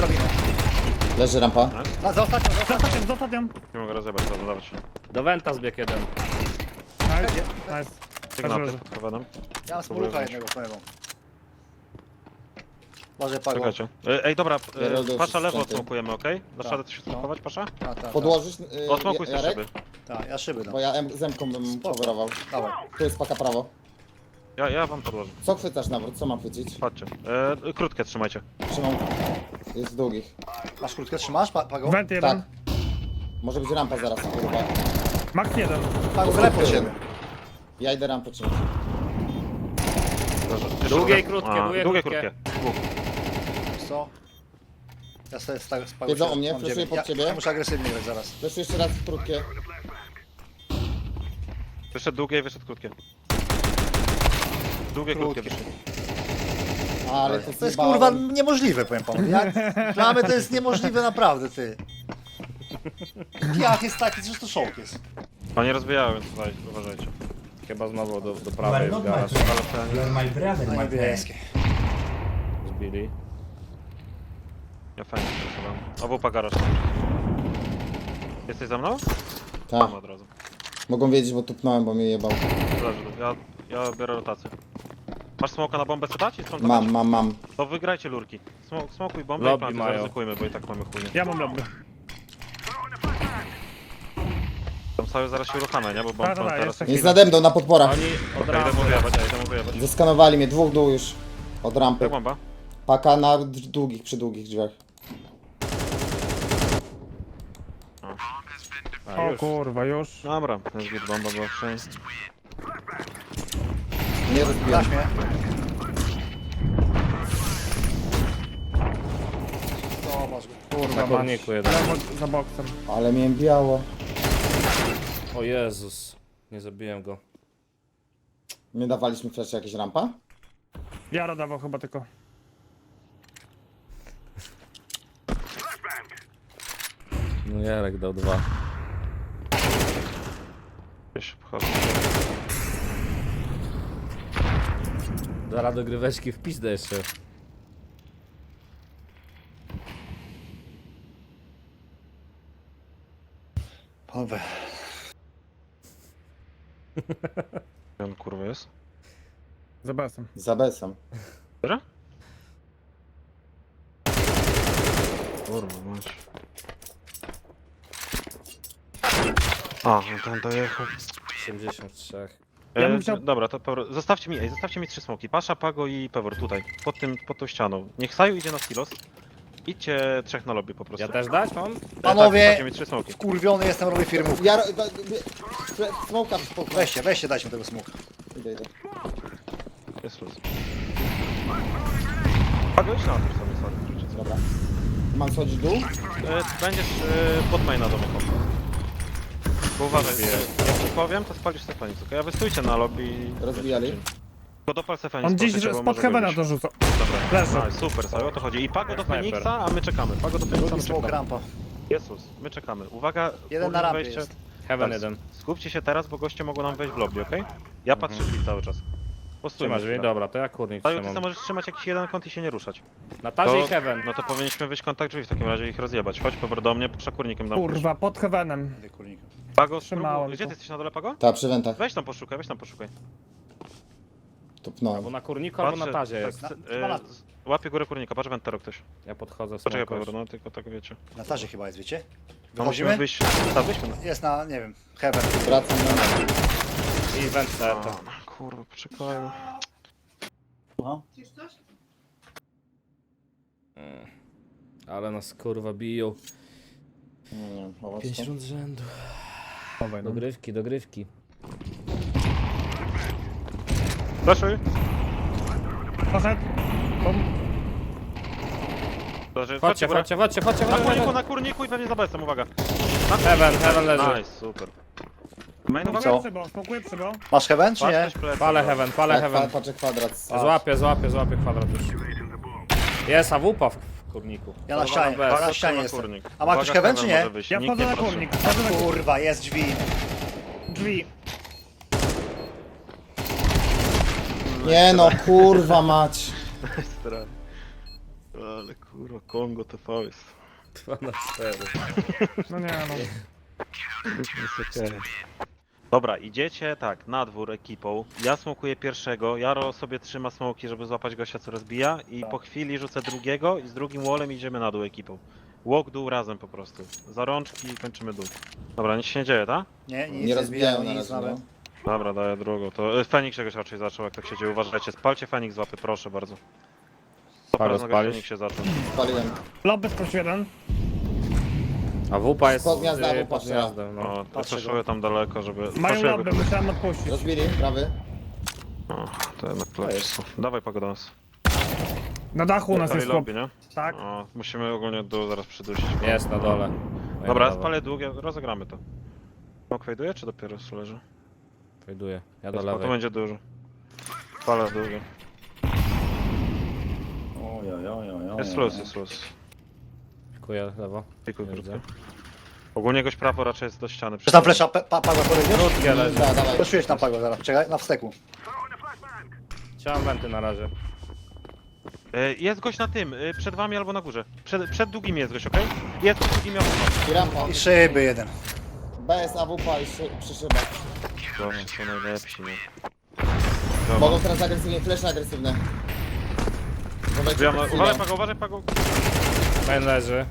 [SPEAKER 5] Leży rampa.
[SPEAKER 4] Na, za ostatnią, za ostatnią.
[SPEAKER 3] Zostawiam, zostawiam.
[SPEAKER 1] Nie mogę rozjebać, dobra, dawać.
[SPEAKER 2] Do Venta zbieg jeden.
[SPEAKER 3] Nice, nice.
[SPEAKER 1] Sygnaty Kowalem.
[SPEAKER 4] Ja mam smoluka jednego swojego. Uważaj, Pago.
[SPEAKER 1] Czekajcie. E, Ej, dobra, e, pasza lewo
[SPEAKER 5] sprzęty.
[SPEAKER 1] odsmokujemy, okej? Dasz
[SPEAKER 4] Tak.
[SPEAKER 1] radę to się
[SPEAKER 4] No.
[SPEAKER 1] smokować, pasza?
[SPEAKER 4] A, tak, tak.
[SPEAKER 5] Podłożysz y,
[SPEAKER 1] Odsmokuj sobie
[SPEAKER 5] Jarek?
[SPEAKER 1] szyby.
[SPEAKER 4] Tak, ja szyby dam.
[SPEAKER 5] Bo ja em- zemką bym
[SPEAKER 4] Spoko.
[SPEAKER 5] coverował.
[SPEAKER 4] Dawaj.
[SPEAKER 5] Tu jest paka prawo.
[SPEAKER 1] Ja, ja wam podłożę.
[SPEAKER 5] Co chwytasz nawrót? Co mam chwycić?
[SPEAKER 1] Chodźcie. E, krótkie trzymajcie.
[SPEAKER 5] Trzymam. Jest z długich.
[SPEAKER 4] Masz krótkę, trzymasz, Pa- Pago?
[SPEAKER 3] Went jeden.
[SPEAKER 5] Tak. Może być rampa zaraz, kurwa.
[SPEAKER 3] Max jeden.
[SPEAKER 4] Pago, zlep pod siebie.
[SPEAKER 5] Ja idę rampę.
[SPEAKER 2] Długie i krótkie, długie i
[SPEAKER 1] długie,
[SPEAKER 2] krótkie.
[SPEAKER 4] co? Ja sobie Pago.
[SPEAKER 5] Wiedzą
[SPEAKER 4] się-
[SPEAKER 5] o mnie,
[SPEAKER 4] mam dziewięć.
[SPEAKER 5] pod
[SPEAKER 4] ja,
[SPEAKER 5] ciebie.
[SPEAKER 4] Ja muszę agresywnie grać zaraz.
[SPEAKER 5] Też jeszcze raz krótkie.
[SPEAKER 1] Wyszedł długie i wyszedł krótkie. Długie, krótkie
[SPEAKER 4] Krótkie.
[SPEAKER 1] wyszedł.
[SPEAKER 5] Ale to,
[SPEAKER 4] To jest
[SPEAKER 5] zjebałem.
[SPEAKER 4] kurwa niemożliwe, powiem panu. Jak gramy, to jest niemożliwe naprawdę, ty. Jak jest taki, że to szok jest.
[SPEAKER 1] Oni rozbijają, więc uważajcie.
[SPEAKER 2] Chyba znowu do, do
[SPEAKER 7] You are
[SPEAKER 2] prawej w
[SPEAKER 7] not my
[SPEAKER 2] garaż.
[SPEAKER 7] friend. You are my brother, my friend.
[SPEAKER 4] niebieskie.
[SPEAKER 2] Zbili.
[SPEAKER 1] Ja fajnie stresowałem. Obu garaż. Jesteś za mną?
[SPEAKER 5] Tak.
[SPEAKER 1] Mam od razu.
[SPEAKER 5] Mogą wiedzieć, bo tupnąłem, bo mnie jebał.
[SPEAKER 1] Leży. Ja, ja biorę rotację. Masz smoka na bombę co dać i stąd
[SPEAKER 5] Mam, mam, mam.
[SPEAKER 1] To wygrajcie lurki. Smok, smokuj bombę
[SPEAKER 2] Lobby
[SPEAKER 1] i planty,
[SPEAKER 2] mają.
[SPEAKER 1] zaryzykujmy, bo i tak mamy chujnie.
[SPEAKER 3] Ja mam lobby.
[SPEAKER 1] Tam cały zaraz się uruchamia, nie? Bo bomba
[SPEAKER 3] Tak, tak,
[SPEAKER 1] teraz...
[SPEAKER 3] jeszcze
[SPEAKER 5] Jest nade mną na podporach.
[SPEAKER 2] Oni od
[SPEAKER 1] Okej, idę wyjebać, ja idę mu wyjebać.
[SPEAKER 5] Zeskanowali mnie, dwóch dół już. Od rampy.
[SPEAKER 1] Jak bomba?
[SPEAKER 5] Paka na d- długich, przy długich drzwiach.
[SPEAKER 2] A,
[SPEAKER 3] O
[SPEAKER 2] już.
[SPEAKER 3] kurwa, już.
[SPEAKER 1] Dobra, to jest git bomba była wszędzie.
[SPEAKER 5] Nie rozbijam.
[SPEAKER 4] Dasz mnie. Zobacz.
[SPEAKER 3] Kurwa,
[SPEAKER 2] Na korniku jeden.
[SPEAKER 3] Lewo za boksem.
[SPEAKER 5] Ale miałem biało.
[SPEAKER 2] O Jezus. Nie zabiłem go.
[SPEAKER 5] Nie dawaliśmy flash jakieś rampa?
[SPEAKER 3] Ja dawał chyba tylko.
[SPEAKER 2] No Jarek dał dwa.
[SPEAKER 1] Gdzieś wchodzę.
[SPEAKER 2] Zaraz do gryweczki w pizdę jeszcze.
[SPEAKER 1] Gdzie on kurwa jest?
[SPEAKER 3] Za besem.
[SPEAKER 5] Za besem.
[SPEAKER 1] Dobra? Kurwa, masz. A, no on dojechał.
[SPEAKER 2] 83.
[SPEAKER 3] Ja
[SPEAKER 1] E,
[SPEAKER 3] chciał-
[SPEAKER 1] Dobra, to Pewor, zostawcie mi, ej, zostawcie mi trzy smoki. Pasza, Pago i Pewor tutaj, pod tym, pod tą ścianą. Niech Saju idzie na silos. Idźcie trzech na lobby po prostu.
[SPEAKER 2] Ja też dać mam?
[SPEAKER 4] Panowie!
[SPEAKER 1] Tak, mi trzy smoki.
[SPEAKER 4] Wkurwiony jestem, robię firmów.
[SPEAKER 5] Ja... ro- ba- ba- Smoka w spokoju.
[SPEAKER 4] Weźcie, weźcie, dajcie mi tego smoka.
[SPEAKER 5] Idę, idę.
[SPEAKER 1] Jest luz. Idź na to sobie, sorry. rzucę.
[SPEAKER 5] Dobra. Mam schodzić dół?
[SPEAKER 1] E, będziesz e, pod maina domową. Bo uważaj, e, jak ci powiem, to spalisz Stefanix, okej? A wy stójcie na lobby i...
[SPEAKER 5] Rozbijali?
[SPEAKER 1] Tylko dopal Stefanix,
[SPEAKER 3] On gdzieś
[SPEAKER 1] proszę cię, bo
[SPEAKER 3] spod
[SPEAKER 1] może
[SPEAKER 3] Heavena
[SPEAKER 1] wybić.
[SPEAKER 3] dorzuca.
[SPEAKER 1] Dobra,
[SPEAKER 3] Leży.
[SPEAKER 1] Nice, super, Saju, o to chodzi. I Pago do
[SPEAKER 2] Sniper.
[SPEAKER 1] Feniksa, a my czekamy. Pago do Feniksa,
[SPEAKER 4] Drugi
[SPEAKER 1] my
[SPEAKER 4] smoke
[SPEAKER 1] czekamy.
[SPEAKER 4] rampa.
[SPEAKER 1] Jezus, my czekamy. Uwaga,
[SPEAKER 4] Jeden na rampie
[SPEAKER 1] wejście.
[SPEAKER 4] jest.
[SPEAKER 2] Heaven
[SPEAKER 1] Tak,
[SPEAKER 2] jeden.
[SPEAKER 1] Skupcie się teraz, bo goście mogą nam wejść w lobby, okej? Ja patrzę drzwi cały czas. Postójmy
[SPEAKER 2] Trzymasz
[SPEAKER 1] chwilę.
[SPEAKER 2] Dobra, to ja kurnik
[SPEAKER 1] Saju, ty sobie
[SPEAKER 2] trzymam.
[SPEAKER 1] możesz trzymać jakiś jeden kąt i się nie ruszać.
[SPEAKER 2] Na tazie i
[SPEAKER 1] To,
[SPEAKER 2] Heaven.
[SPEAKER 1] no to powinniśmy wyjść kontakt drzwi w takim razie i ich rozjebać. Chodź powrót do mnie, przekurnikiem dam.
[SPEAKER 3] Kurwa, pod Heavenem.
[SPEAKER 1] Pago,
[SPEAKER 3] Trzymałem
[SPEAKER 1] spróbuj. Gdzie
[SPEAKER 3] to.
[SPEAKER 1] ty jesteś na dole, Pago?
[SPEAKER 5] Ta, przy wentach.
[SPEAKER 1] Weź tam poszukaj, weź tam poszukaj.
[SPEAKER 5] Tupnąłem.
[SPEAKER 2] Albo na kurniku, albo na tazie jest.
[SPEAKER 1] tak,
[SPEAKER 4] Na-
[SPEAKER 1] e, Łapie górę kurnika, patrz wentero ktoś.
[SPEAKER 2] Ja podchodzę w
[SPEAKER 1] Poczekaj
[SPEAKER 2] już.
[SPEAKER 1] no tylko tak wiecie.
[SPEAKER 4] Na tarze chyba jest, wiecie?
[SPEAKER 1] No musimy
[SPEAKER 4] Wychodzimy?
[SPEAKER 1] wyjść, tak, wyjśmy.
[SPEAKER 4] Jest na, nie wiem, heaven.
[SPEAKER 5] Wracam na...
[SPEAKER 2] I went to.
[SPEAKER 1] kurwa, poczekaj.
[SPEAKER 4] No.
[SPEAKER 2] Ale nas kurwa biją.
[SPEAKER 5] Nie wiem, chować
[SPEAKER 2] Pięć rund z rzędu.
[SPEAKER 3] Dawaj, no.
[SPEAKER 2] Dogrywki, dogrywki.
[SPEAKER 1] Flashuj.
[SPEAKER 3] Poszedł.
[SPEAKER 1] Leży,
[SPEAKER 2] Chodźcie, chodźcie, chodźcie, chodźcie,
[SPEAKER 1] Na
[SPEAKER 2] chodźcie.
[SPEAKER 1] kurniku, na kurniku i pewnie za bestem, uwaga.
[SPEAKER 2] Heaven, heaven leży.
[SPEAKER 1] Nice, super. Main, uwaga.
[SPEAKER 3] Smokuję przybo, smokuję przybo.
[SPEAKER 4] Masz heaven, czy
[SPEAKER 1] Patrz,
[SPEAKER 4] nie?
[SPEAKER 1] plecy,
[SPEAKER 2] Palę heaven, palę
[SPEAKER 5] Tak,
[SPEAKER 2] heaven.
[SPEAKER 5] patrzę kwadrat.
[SPEAKER 2] Złapię, złapię, złapię kwadrat już. Jest AWP w w kurniku.
[SPEAKER 4] Ja na ścianie,
[SPEAKER 2] bez.
[SPEAKER 4] na
[SPEAKER 1] Patrz,
[SPEAKER 4] ścianie
[SPEAKER 1] na
[SPEAKER 4] jestem.
[SPEAKER 1] kurnik.
[SPEAKER 4] A ma
[SPEAKER 1] Uwaga,
[SPEAKER 4] ktoś heaven, czy nie?
[SPEAKER 1] może wyjść,
[SPEAKER 3] Ja
[SPEAKER 1] nikt
[SPEAKER 3] wchodzę
[SPEAKER 1] nie
[SPEAKER 3] na
[SPEAKER 1] patrzy.
[SPEAKER 3] kurnik, wchodzę na kurnik.
[SPEAKER 4] Kurwa, jest drzwi.
[SPEAKER 3] Drzwi.
[SPEAKER 5] Nie no, kurwa mać.
[SPEAKER 1] Ale kurwa, Kongo TV jest.
[SPEAKER 2] 2 na 4.
[SPEAKER 3] No nie no.
[SPEAKER 1] Jest okej. Dobra, idziecie tak, na dwór ekipą. Ja smokuję pierwszego, Jaro sobie trzyma smoki, żeby złapać gościa, co rozbija i po chwili rzucę drugiego i z drugim wallem idziemy na dół ekipą. Walk dół razem po prostu. Za rączki i kończymy dół. Dobra, nic się nie dzieje, tak?
[SPEAKER 4] Nie, nic
[SPEAKER 5] Nie rozbijają
[SPEAKER 4] zbijają,
[SPEAKER 5] na
[SPEAKER 4] nic
[SPEAKER 5] razie,
[SPEAKER 4] nawet.
[SPEAKER 1] Dobra, daję drugą. To e, Feniks czegoś raczej zaczął, jak tak się dzieje. Uważajcie, spalcie Feniks z łapy, proszę bardzo.
[SPEAKER 2] Pago, spalisz?
[SPEAKER 1] Feniks się zaczął.
[SPEAKER 5] Spaliłem.
[SPEAKER 3] Lobbys plus jeden.
[SPEAKER 2] AWP jest
[SPEAKER 5] Pod gniazda,
[SPEAKER 2] y,
[SPEAKER 5] AWP
[SPEAKER 2] pod
[SPEAKER 5] strzela.
[SPEAKER 2] gniazdem, no.
[SPEAKER 1] O,
[SPEAKER 4] Patrzę
[SPEAKER 1] tam daleko, żeby...
[SPEAKER 3] Mają
[SPEAKER 1] Flashuję
[SPEAKER 3] lobby, musiałem odpuścić.
[SPEAKER 5] Rozbili, prawy.
[SPEAKER 1] O, to jednak są. Dawaj Pago do nas.
[SPEAKER 3] Na dachu u nas jest chłop.
[SPEAKER 1] lobby, nie?
[SPEAKER 3] Tak.
[SPEAKER 1] O, musimy ogólnie dół zaraz przydusić.
[SPEAKER 2] Jest na dole.
[SPEAKER 1] Dobra, spalę długie, rozegramy to. Smok fejduje, czy dopiero leży?
[SPEAKER 2] Wejduję. Ja do
[SPEAKER 1] To
[SPEAKER 2] lewej.
[SPEAKER 1] będzie dużo. Spalę długie.
[SPEAKER 4] Oj, oj, oj, oj, oj.
[SPEAKER 1] Jest luz, jest luz.
[SPEAKER 2] Pikuję lewo.
[SPEAKER 1] Pikuj
[SPEAKER 2] Nie
[SPEAKER 1] krótko.
[SPEAKER 2] widzę.
[SPEAKER 1] Ogólnie goś prawo raczej jest do ściany.
[SPEAKER 4] Czy tam flesza, pa, pa, Pago podejdziesz?
[SPEAKER 2] Krótkie leży.
[SPEAKER 5] Da, dawaj.
[SPEAKER 4] Fleszujesz na Pago zaraz, czekaj, na wsteku.
[SPEAKER 2] Chciałem wenty na razie.
[SPEAKER 1] E, Jest gość na tym, e, przed wami albo na górze. Przed, przed długimi jest gość, okej? Jest przed długimi okno.
[SPEAKER 5] I rampa.
[SPEAKER 4] I szyby jeden.
[SPEAKER 5] BS, AWP i szy, przy szybach.
[SPEAKER 1] Są najlepsi, nie?
[SPEAKER 5] Mogą teraz agresywnie, flesze agresywne. Uważajcie, pod
[SPEAKER 1] uważaj
[SPEAKER 5] chwilę.
[SPEAKER 1] Pago, uważaj Pago.
[SPEAKER 2] Main leży.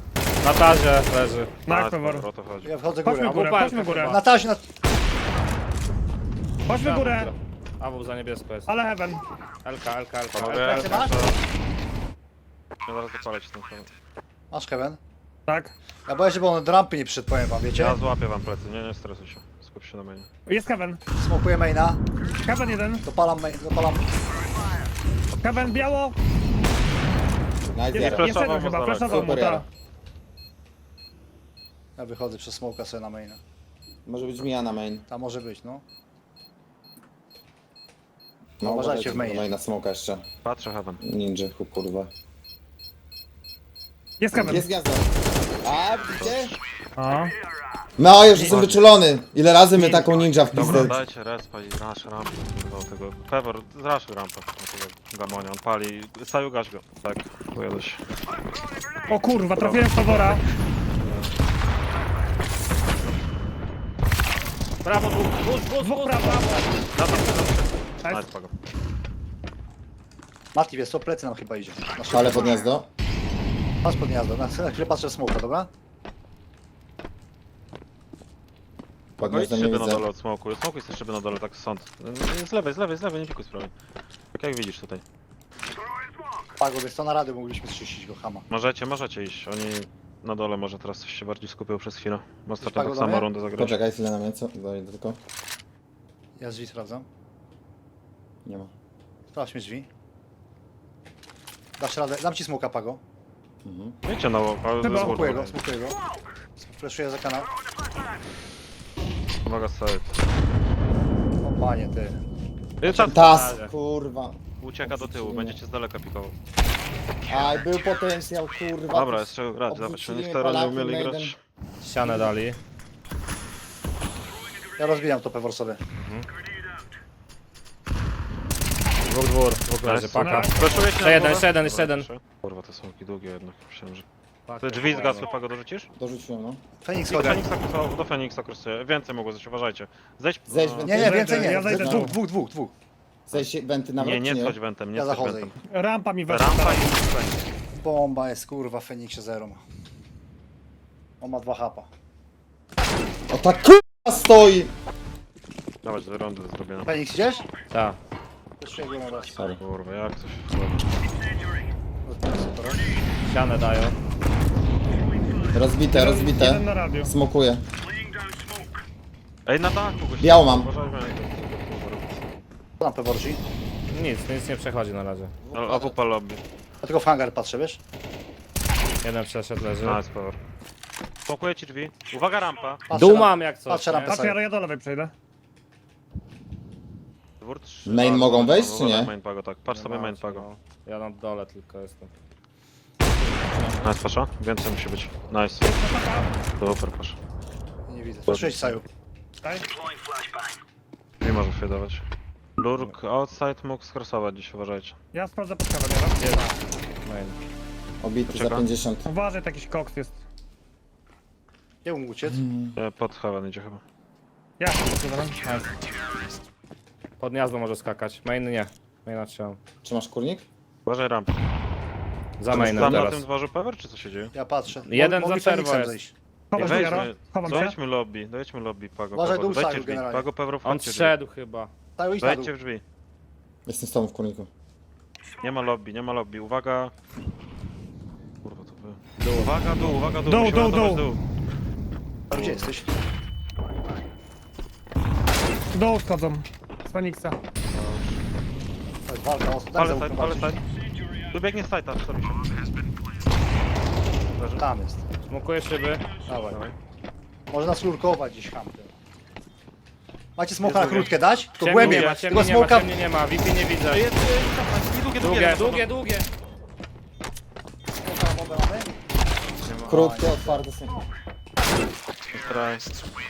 [SPEAKER 2] Na tazie leży.
[SPEAKER 3] Pewor.
[SPEAKER 1] o to chodzi.
[SPEAKER 4] Ja wchodzę
[SPEAKER 3] Chodźmy
[SPEAKER 4] górę.
[SPEAKER 3] górę,
[SPEAKER 2] Albo
[SPEAKER 3] chodźmy górę.
[SPEAKER 4] Na tazie, na...
[SPEAKER 3] Chodźmy górę.
[SPEAKER 2] AW za niebiesko jest.
[SPEAKER 3] Ale heaven.
[SPEAKER 2] LK, LK, LK.
[SPEAKER 1] Panowie,
[SPEAKER 4] plecy masz?
[SPEAKER 1] Ja zaraz dopalę ci ten film.
[SPEAKER 4] Masz heaven.
[SPEAKER 3] Tak.
[SPEAKER 4] Ja boję się, bo on do rampy nie przyszedł, powiem wam, wiecie?
[SPEAKER 1] Ja złapię wam plecy, nie, nie stresuj się. Skup się na mnie.
[SPEAKER 3] Jest heaven.
[SPEAKER 4] Smokuję maina,
[SPEAKER 3] Heaven jeden.
[SPEAKER 4] dopalam main, dopalam...
[SPEAKER 3] Heaven biało.
[SPEAKER 5] Nice,
[SPEAKER 3] Jest, jest jeden
[SPEAKER 1] Flashował
[SPEAKER 3] chyba,
[SPEAKER 1] mu z
[SPEAKER 3] flashował mu,
[SPEAKER 5] Super, Jaro.
[SPEAKER 3] tak.
[SPEAKER 4] Ja wychodzę przez smoka sobie na maina.
[SPEAKER 5] Może być Mia na main.
[SPEAKER 4] Tam może być, no.
[SPEAKER 5] No,
[SPEAKER 4] Uważajcie w mainie.
[SPEAKER 5] maina smoka jeszcze.
[SPEAKER 1] Patrzę heaven.
[SPEAKER 5] Ninja, ku- kurwa.
[SPEAKER 3] Jest heaven.
[SPEAKER 5] Jest gniazdo. A, widzicie?
[SPEAKER 3] O.
[SPEAKER 5] No, już jestem wyczulony. Ile razy my taką ninja w
[SPEAKER 1] Dobra,
[SPEAKER 5] pizdę.
[SPEAKER 1] dajcie respa i rasz rampę do tego. Pevor, zraszuj rampę do tego gamonia, on pali. Saju gaś go. Tak, pojadę się.
[SPEAKER 3] o kurwa, trafiłem w Fawora.
[SPEAKER 2] Brawo, dwóch, dwóch, dwóch,
[SPEAKER 3] Dwóch.
[SPEAKER 1] Na to,
[SPEAKER 3] Nice.
[SPEAKER 1] pago.
[SPEAKER 4] Mati, wiesz co, plecy nam chyba idzie.
[SPEAKER 5] Ale pod gniazdo.
[SPEAKER 4] Patrz pod gniazdo, na na chwilę patrzę w smoka, dobra?
[SPEAKER 5] Pod
[SPEAKER 1] Pago, idź
[SPEAKER 5] gniazdem nie
[SPEAKER 1] szyby na
[SPEAKER 5] widzę.
[SPEAKER 1] dole od smoku. Smoku jest szyby na dole, tak sąd. Z lewej, z lewej, z lewej, nie pikuj sprawy. Tak jak widzisz tutaj.
[SPEAKER 4] Pago, wiesz co, na radę mogliśmy strzyścić go, hama.
[SPEAKER 1] Możecie, możecie iść. Oni na dole może teraz coś się bardziej skupią przez chwilę. Bo Ostatnio tak samo rundę zagrać.
[SPEAKER 5] Poczekaj chwilę na mnie, co? Dojdę tylko.
[SPEAKER 4] Ja drzwi sprawdzam.
[SPEAKER 5] Nie ma.
[SPEAKER 4] Sprawdźmy drzwi. Dasz radę, dam ci smoka, Pago.
[SPEAKER 1] Wiecie na łop, ale
[SPEAKER 3] Chyba
[SPEAKER 1] z
[SPEAKER 4] Smokuję go, smokuję go. Fleszuję za kanał.
[SPEAKER 1] Uwaga, side.
[SPEAKER 4] O panie, ty.
[SPEAKER 1] Y, czas.
[SPEAKER 5] Tas, kurwa.
[SPEAKER 1] Ucieka do tyłu, będziecie z daleka pikował.
[SPEAKER 5] Aj, był potencjał, kurwa.
[SPEAKER 1] Dobra, jest czego grać, zobacz,
[SPEAKER 5] Obrócili
[SPEAKER 1] oni teraz nie
[SPEAKER 5] Polacy,
[SPEAKER 1] umieli grać.
[SPEAKER 2] Ścianę dali.
[SPEAKER 4] Ja rozbijam to pewor sobie.
[SPEAKER 2] Dwóch dwór, dwóch leży, paka.
[SPEAKER 1] Flashuję ci
[SPEAKER 2] Jeszcze jeden, jeszcze jeden, jeszcze jeden.
[SPEAKER 1] Te są długie jednak. Myślałem, że... Te drzwi
[SPEAKER 2] prawo.
[SPEAKER 1] zgasły, Pago, dorzucisz?
[SPEAKER 5] Dorzuciłem, no.
[SPEAKER 4] Feniks
[SPEAKER 1] Do
[SPEAKER 4] chodzi.
[SPEAKER 1] Feniksa, do Feniksa kursuje. Więcej mogło zejść, uważajcie. Zejdź...
[SPEAKER 5] Zejdź,
[SPEAKER 1] A,
[SPEAKER 5] weź-
[SPEAKER 4] Nie, nie, więcej nie.
[SPEAKER 3] Ja zejdę
[SPEAKER 4] dwóch,
[SPEAKER 3] tu.
[SPEAKER 4] dwóch, dwóch, dwóch.
[SPEAKER 5] Zejść wenty nawet,
[SPEAKER 1] Nie, nie wchodź wentem, nie
[SPEAKER 4] Ja zachodzę.
[SPEAKER 1] wentem.
[SPEAKER 3] Rampa mi weszła.
[SPEAKER 1] Rampa i
[SPEAKER 4] Bomba jest kurwa, Feniksie zero ma. On ma dwa hapa.
[SPEAKER 5] O ta kurwa stoi!
[SPEAKER 1] Dawać dwie rundy do zrobienia.
[SPEAKER 4] Feniks idziesz?
[SPEAKER 2] Tak.
[SPEAKER 4] Jeszcze jego na raz.
[SPEAKER 5] Sorry.
[SPEAKER 1] Kurwa, jak coś.
[SPEAKER 2] Ścianę dają.
[SPEAKER 5] Rozbite,
[SPEAKER 3] Jeden
[SPEAKER 5] rozbite.
[SPEAKER 3] na.
[SPEAKER 5] Smokuję.
[SPEAKER 1] Ej, na dachu goś.
[SPEAKER 5] Biało mam.
[SPEAKER 1] Uważajmy.
[SPEAKER 4] Lampę Borgi.
[SPEAKER 2] Nic, nic nie przechodzi na razie.
[SPEAKER 1] A AWP lobby.
[SPEAKER 4] Ja tylko w hangar patrzę, wiesz?
[SPEAKER 2] Jeden przeszedł, leży.
[SPEAKER 1] Nice power. Smokuję ci drzwi. Uwaga rampa.
[SPEAKER 4] Patrzę
[SPEAKER 2] Dół mam jak coś.
[SPEAKER 4] Patrzę
[SPEAKER 2] nie?
[SPEAKER 4] rampę.
[SPEAKER 3] Patrz, ja, ja do lewej przejdę.
[SPEAKER 1] Dwór trzy.
[SPEAKER 5] Main
[SPEAKER 1] A,
[SPEAKER 5] mogą
[SPEAKER 1] no,
[SPEAKER 5] wejść,
[SPEAKER 1] no,
[SPEAKER 5] czy nie?
[SPEAKER 1] Main pago, tak. Patrz
[SPEAKER 2] Nie
[SPEAKER 1] sobie
[SPEAKER 2] ma,
[SPEAKER 1] main
[SPEAKER 2] no.
[SPEAKER 1] pago.
[SPEAKER 2] Ja na dole tylko jestem.
[SPEAKER 1] Nice pasza. Więcej musi być. Nice. Super pasz.
[SPEAKER 4] Nie widzę. Patrzyłeś Saju.
[SPEAKER 3] Daj.
[SPEAKER 1] Nie może fedować. Lurk outside mógł skrossować dziś, uważajcie.
[SPEAKER 3] Ja sprawdzę pod kawę teraz.
[SPEAKER 2] Main.
[SPEAKER 5] Obity za
[SPEAKER 1] Poczeka.
[SPEAKER 5] 50.
[SPEAKER 3] Uważaj, to jakiś koks jest.
[SPEAKER 4] Nie mógł uciec.
[SPEAKER 1] E, Pod heaven idzie chyba.
[SPEAKER 3] Ja zaraz.
[SPEAKER 2] Pod gniazdo może skakać. Main nie. Maina trzymam.
[SPEAKER 5] Czy masz kurnik?
[SPEAKER 1] Uważaj rampę.
[SPEAKER 2] Za mainem
[SPEAKER 1] Tam na
[SPEAKER 2] teraz.
[SPEAKER 1] tym dworzu power, czy co się dzieje?
[SPEAKER 4] Ja patrzę.
[SPEAKER 2] Jeden
[SPEAKER 4] Mogli
[SPEAKER 2] za czerwo
[SPEAKER 4] Feniksem
[SPEAKER 2] jest.
[SPEAKER 4] zejść.
[SPEAKER 3] Chowam się, Jaro.
[SPEAKER 1] Wejdźmy,
[SPEAKER 3] Chowam się.
[SPEAKER 1] dojedźmy lobby, dojedźmy lobby, Pago.
[SPEAKER 4] Uważaj,
[SPEAKER 1] Pago.
[SPEAKER 4] dół
[SPEAKER 1] drzwi,
[SPEAKER 4] generalnie.
[SPEAKER 1] Pago, Pewro,
[SPEAKER 2] On
[SPEAKER 1] wchodźcie drzwi.
[SPEAKER 2] zszedł chyba.
[SPEAKER 4] Na dół.
[SPEAKER 1] Wejdźcie w drzwi.
[SPEAKER 5] Jestem z tobą w kurniku.
[SPEAKER 1] Nie ma lobby, nie ma lobby. Uwaga. Kurwa to było. Uwaga, dół, uwaga, dół.
[SPEAKER 3] Dół,
[SPEAKER 1] musimy
[SPEAKER 3] dół,
[SPEAKER 1] ratować
[SPEAKER 3] dół.
[SPEAKER 4] A Gdzie jesteś?
[SPEAKER 3] Dół schodzą. Z Feniksa.
[SPEAKER 4] To jest walka
[SPEAKER 1] Tu biegnie side, tam, mi się. Leży.
[SPEAKER 4] Tam jest.
[SPEAKER 2] Smokuję szyby.
[SPEAKER 4] Dawaj.
[SPEAKER 1] Dawaj.
[SPEAKER 4] Może nas lurkować gdzieś hampy. Macie smoka na
[SPEAKER 1] Jest
[SPEAKER 4] krótkę dać? To
[SPEAKER 2] Ciemnie
[SPEAKER 4] głębiej.
[SPEAKER 2] nie ma,
[SPEAKER 4] Tylko
[SPEAKER 2] nie ma,
[SPEAKER 4] smoka.
[SPEAKER 2] ciemnie nie ma. VP nie widzę.
[SPEAKER 1] Jest, jest, długie,
[SPEAKER 2] Długie, długie, długie.
[SPEAKER 4] Smoka na bombę mamy?
[SPEAKER 5] Krótkie, otwarte są.
[SPEAKER 1] Straj.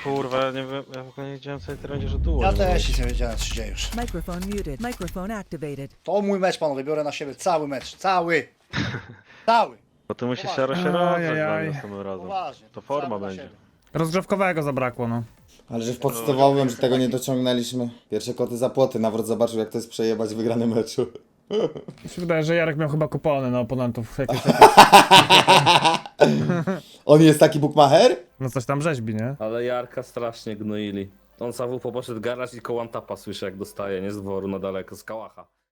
[SPEAKER 1] Kurwa, ja nie wiem, ja w ogóle nie wiedziałem co to będzie, że dół.
[SPEAKER 4] Ja też nic nie wiedziałem co się dzieje już.
[SPEAKER 7] Microphone muted. Microphone activated.
[SPEAKER 4] To mój mecz panowie, biorę na siebie cały mecz. Cały. Cały.
[SPEAKER 1] Bo ty musisz się się rozdać
[SPEAKER 3] Ajajaj.
[SPEAKER 1] następnym razem.
[SPEAKER 4] Poważnie.
[SPEAKER 1] To forma
[SPEAKER 4] Cały na
[SPEAKER 1] będzie.
[SPEAKER 4] siebie.
[SPEAKER 3] Rozgrzewkowego zabrakło, no.
[SPEAKER 5] Ale że w podstawowym, że tego nie dociągnęliśmy. Pierwsze koty za płoty. Nawrót zobaczył jak to jest przejebać wygrany meczu.
[SPEAKER 3] Mi się wydaje, że Jarek miał chyba kupony na oponentów. Jakieś,
[SPEAKER 5] On jest taki bookmacher?
[SPEAKER 3] no coś tam rzeźbi, nie?
[SPEAKER 2] Ale Jarka strasznie gnoili. On cały poszedł garaż i koło tapa słyszę jak dostaje, nie z dworu na daleko, z kałacha.